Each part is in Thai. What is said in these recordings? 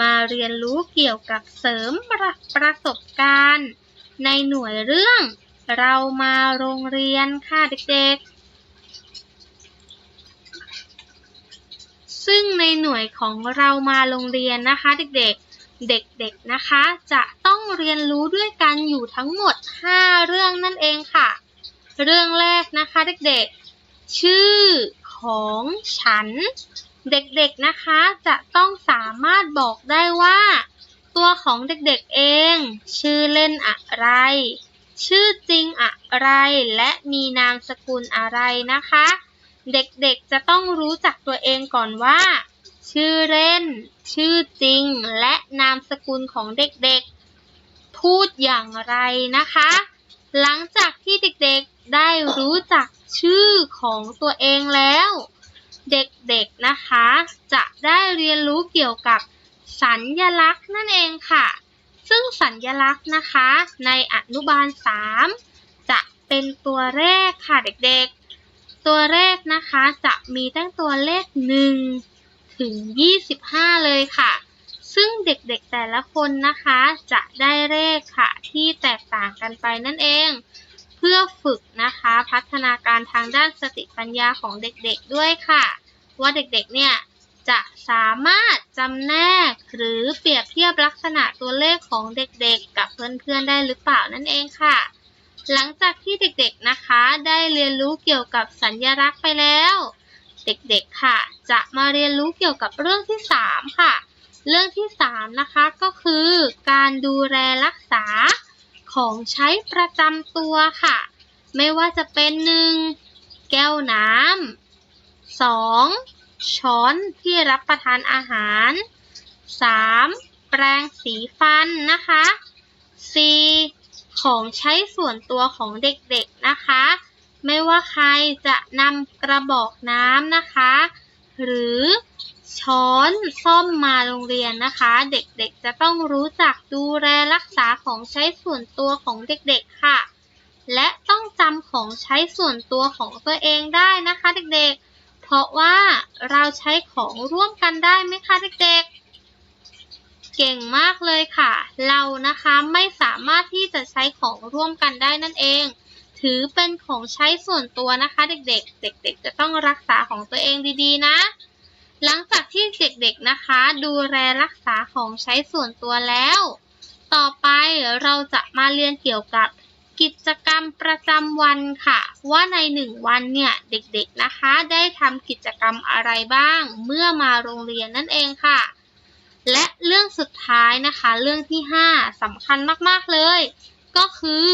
มาเรียนรู้เกี่ยวกับเสริมประประสบการณ์ ในหน่วยเรื่อง เรามาโรงเรียนค่ะเด็กๆ ซึ่งในหน่วยของเรามาโรงเรียนนะคะเด็กๆเด็กๆ นะคะ จะต้องเรียนรู้ด้วยกันอยู่ทั้งหมด 5 เรื่องนั่นเองค่ะ เรื่องแรกนะคะเด็กๆ ชื่อของฉัน เด็กๆนะคะจะต้องสามารถบอกได้ว่า ตัวของเด็กๆเอง ชื่อเล่นอะไร ชื่อจริงอะไรและมีนามสกุลอะไรนะคะ เด็กๆจะต้องรู้จักตัวเองก่อนว่า ชื่อเล่น ชื่อจริง และนามสกุลของเด็กๆ พูดอย่างไรนะคะ หลังจากที่เด็กๆได้รู้จักชื่อของตัวเองแล้ว เด็กๆนะคะ จะได้เรียนรู้เกี่ยวกับสัญญลักษณ์นั่นเองค่ะ ซึ่งสัญญลักษณ์นะคะ ในอนุบาล 3 จะเป็นตัวแรกค่ะเด็กๆ ตัวแรกนะคะจะมีตั้งตัวเลข 1 ถึง 25 เลยค่ะ ซึ่งเด็กๆแต่ละคนนะคะจะได้เลขค่ะที่แตกต่างกันไปนั่นเอง เพื่อฝึกนะคะ พัฒนาการทางด้านสติปัญญาของเด็กๆด้วยค่ะ ว่าเด็กๆ เนี่ยจะสามารถจำแนกหรือเปรียบเทียบลักษณะตัวเลขของเด็กๆ กับเพื่อนๆ ได้หรือเปล่านั่นเองค่ะ หลังจากที่เด็กๆ นะคะได้เรียนรู้เกี่ยวกับสัญลักษณ์ไปแล้ว เด็กๆ ค่ะ จะมาเรียนรู้เกี่ยวกับเรื่องที่ 3 ค่ะ เรื่องที่ 3 นะคะก็คือการดูแลรักษาของใช้ประจำตัวค่ะ ไม่ว่าจะเป็นหนึ่งแก้วน้ำ สองช้อนที่รับประทานอาหาร 3. แปรงสีฟันนะคะ 4. ของใช้ส่วนตัวของเด็กๆนะคะ ไม่ว่าใครจะนำกระบอกน้ำนะคะ หรือช้อนส้อมมาโรงเรียนนะคะ เด็กๆจะต้องรู้จักดูแลรักษาของใช้ส่วนตัวของเด็กๆค่ะ และต้องจำของใช้ส่วนตัวของตัวเองได้นะคะเด็กๆ เพราะว่าเราใช้ของร่วมกันได้ไหมคะเด็กๆ เก่งมากเลยค่ะ เรานะคะไม่สามารถที่จะใช้ของร่วมกันได้นั่นเอง ถือเป็นของใช้ส่วนตัวนะคะเด็กๆ เด็กๆ จะต้องรักษาของตัวเองดีๆ นะ หลังจากที่เด็กๆนะคะ ดูแลรักษาของใช้ส่วนตัวแล้ว ต่อไปเราจะมาเรียนเกี่ยวกับ กิจกรรมประจำวันค่ะ ว่าในหนึ่งวันเนี่ยเด็กๆนะคะ ได้ทำกิจกรรมอะไรบ้าง เมื่อมาโรงเรียนนั่นเองค่ะ และเรื่องสุดท้ายนะคะ เรื่องที่ 5สำคัญมากๆเลย ก็คือ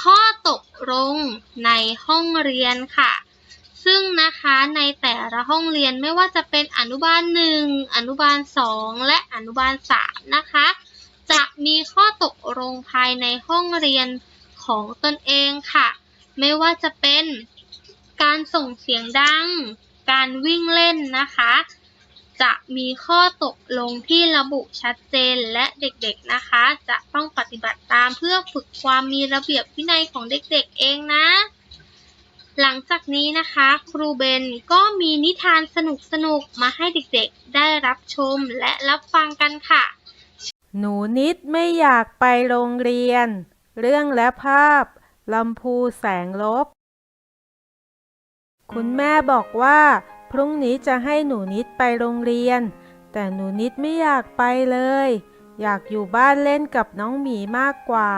ข้อตกลงในห้องเรียนค่ะ ซึ่งนะคะในแต่ละห้องเรียนไม่ว่าจะเป็นอนุบาล 1 อนุบาล 2 และอนุบาล 3 นะคะ จะมีข้อตกลงภายในห้องเรียน ของตนเองค่ะ ไม่ว่าจะเป็นการส่งเสียงดัง การวิ่งเล่นนะคะ จะมีข้อตกลงที่ระบุชัดเจนและเด็กๆนะคะ จะต้องปฏิบัติตามเพื่อฝึกความมีระเบียบวินัยของเด็กๆเองนะ หลังจากนี้นะคะ ครูเบนก็มีนิทานสนุกๆมาให้เด็กๆ ได้รับชมและรับฟังกันค่ะ หนูนิดไม่อยากไปโรงเรียน เรื่องและภาพลำพูแสงลบ คุณแม่บอกว่า พรุ่งนี้จะให้หนูนิดไปโรงเรียน แต่หนูนิดไม่อยากไปเลย อยากอยู่บ้านเล่นกับน้องหมีมากกว่า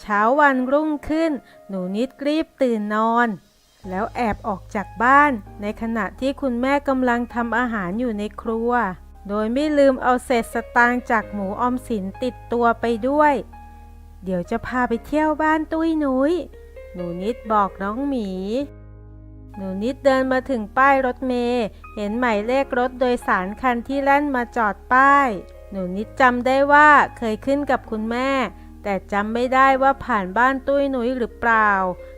เช้าวันรุ่งขึ้น หนูนิดรีบตื่นนอน แล้วแอบออกจากบ้าน ในขณะที่คุณแม่กำลังทำอาหารอยู่ในครัว โดยไม่ลืมเอาเศษสตางค์จากหมูออมสินติดตัวไปด้วย เดี๋ยวจะพาไปเที่ยวบ้านตุ้ยนุย้ย หนูนิดบอกน้องหมี หนูนิดเดินมาถึงป้ายรถเมล์เห็นหมายเลขรถโดยสารคันที่แล่นมาจอดป้าย หนูนิดจำได้ว่าเคยขึ้นกับคุณแม่ แต่จำไม่ได้ว่าผ่านบ้านตุ้ยนุ้ยหรือเปล่า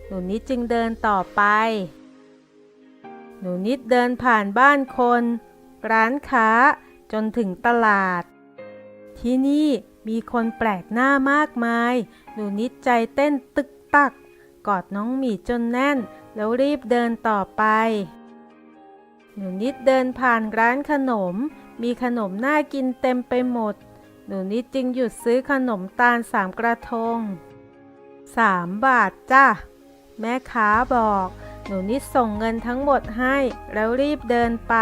หนูนิดจึงเดินต่อไป หนูนิดเดินผ่านบ้านคน ร้านค้าจนถึงตลาด ที่นี่ มีคนแปลกหน้ามากมาย หนูนิดใจเต้นตึกตัก กอดน้องหมีจนแน่น แล้วรีบเดินต่อไป หนูนิดเดินผ่านร้านขนม มีขนมน่ากินเต็มไปหมด หนูนิดจึงหยุดซื้อขนมตาลสามกระทงสามบาทจ้ะ แม่ค้าบอก หนูนิดส่งเงินทั้งหมดให้ แล้วรีบเดินไป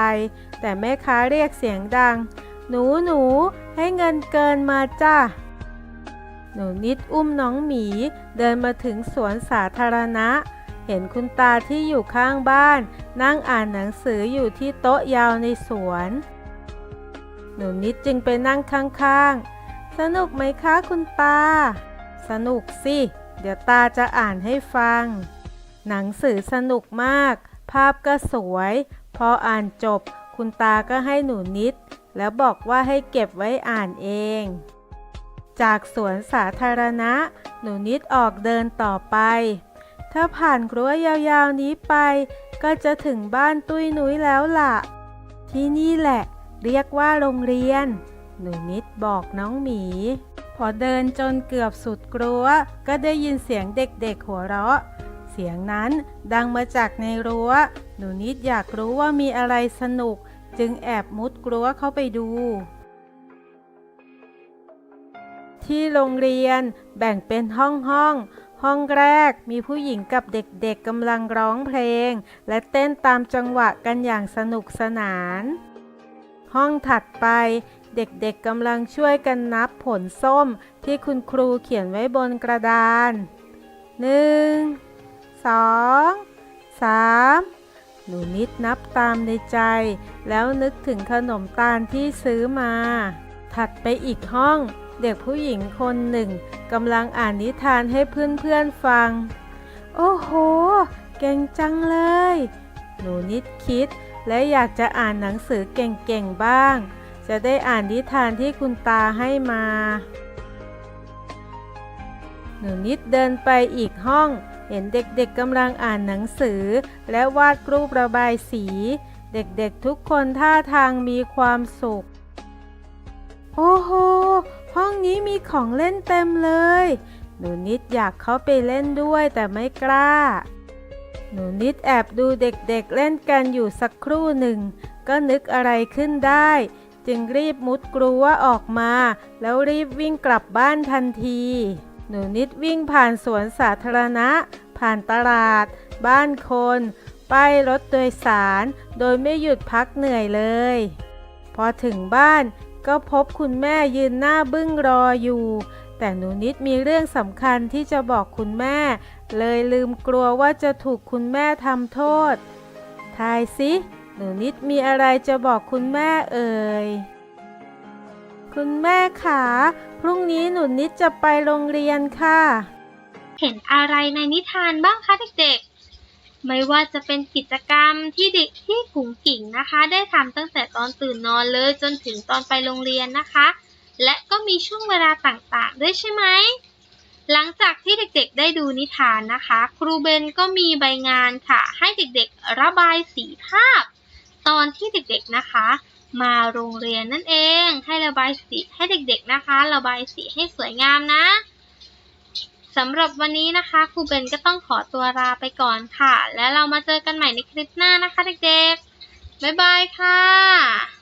แต่แม่ค้าเรียกเสียงดัง หนูหนู ให้เงินเกินมาจ้ะหนูนิดอุ้มน้องหมี เดินมาถึงสวนสาธารณะ เห็นคุณตาที่อยู่ข้างบ้าน นั่งอ่านหนังสืออยู่ที่โต๊ะยาวในสวน หนูนิดจึงไปนั่งข้างๆ สนุกไหมคะคุณตา สนุกสิ เดี๋ยวตาจะอ่านให้ฟัง หนังสือสนุกมาก ภาพก็สวย พออ่านจบ คุณตาก็ให้หนูนิด แล้วบอกว่าให้เก็บไว้อ่านเอง จากสวนสาธารณะ หนูนิดออกเดินต่อไป ถ้าผ่านรั้วยาวๆนี้ไป ก็จะถึงบ้านตุ้ยนุ้ยแล้วล่ะ ที่นี่แหละ เรียกว่าโรงเรียน หนูนิดบอกน้องหมี พอเดินจนเกือบสุดกรัว ก็ได้ยินเสียงเด็กๆหัวเราะเสียงนั้นดังมาจากในรั้ว หนูนิดอยากรู้ว่ามีอะไรสนุก จึงแอบมุดกรั้วเข้าไปดู ที่โรงเรียนแบ่งเป็นห้องห้อง ห้องแรกมีผู้หญิงกับเด็กๆกำลังร้องเพลง และเต้นตามจังหวะกันอย่างสนุกสนาน ห้องถัดไปเด็กๆกำลังช่วยกันนับผลส้มที่คุณครูเขียนไว้บนกระดานหนึ่งสองสาม หนูนิดนับตามในใจ แล้วนึกถึงขนมตาลที่ซื้อมา ถัดไปอีกห้อง เด็กผู้หญิงคนหนึ่งกำลังอ่านนิทานให้เพื่อนๆฟัง โอ้โห เก่งจังเลย หนูนิดคิดและอยากจะอ่านหนังสือเก่งๆบ้าง จะได้อ่านนิทานที่คุณตาให้มา หนูนิดเดินไปอีกห้อง เห็นเด็กๆกำลังอ่านหนังสือ และวาดรูประบายสี เด็กๆทุกคนท่าทางมีความสุข โอ้โห ห้องนี้มีของเล่นเต็มเลย หนูนิดอยากเข้าไปเล่นด้วยแต่ไม่กล้า หนูนิดแอบดูเด็กๆเล่นกันอยู่สักครู่หนึ่ง ก็นึกอะไรขึ้นได้ จึงรีบมุดกลัวออกมา แล้วรีบวิ่งกลับบ้านทันที หนูนิดวิ่งผ่านสวนสาธารณะ ผ่านตลาด บ้านคน ป้ายรถโดยสาร โดยไม่หยุดพักเหนื่อยเลย พอถึงบ้านก็พบคุณแม่ยืนหน้าบึ้งรออยู่ แต่หนูนิดมีเรื่องสำคัญที่จะบอกคุณแม่ เลยลืมกลัวว่าจะถูกคุณแม่ทำโทษ ทายสิ หนูนิดมีอะไรจะบอกคุณแม่เอ่ย คุณแม่ขาพรุ่งนี้หนูนิดจะไปโรงเรียนค่ะ เห็นอะไรในนิทานบ้างคะเด็กๆ ไม่ว่าจะเป็นกิจกรรมที่เด็กที่กุ๋งกิ่งนะคะ ได้ทำตั้งแต่ตอนตื่นนอนเลยจนถึงตอนไปโรงเรียนนะคะ และก็มีช่วงเวลาต่างๆ ด้วยใช่ไหมหลังจากที่เด็กๆ ได้ดูนิทานนะคะ ครูเบนก็มีใบงานค่ะ ให้เด็กๆ ระบายสีภาพ ตอนที่เด็กๆ นะคะ มาโรงเรียนนั่นเอง ให้ระบายสีให้เด็กๆนะคะ ระบายสีให้สวยงามนะสำหรับวันนี้นะคะครูเบนก็ต้องขอตัวลาไปก่อนค่ะ แล้วเรามาเจอกันใหม่ในคลิปหน้านะคะเด็กๆ บ๊ายบายค่ะ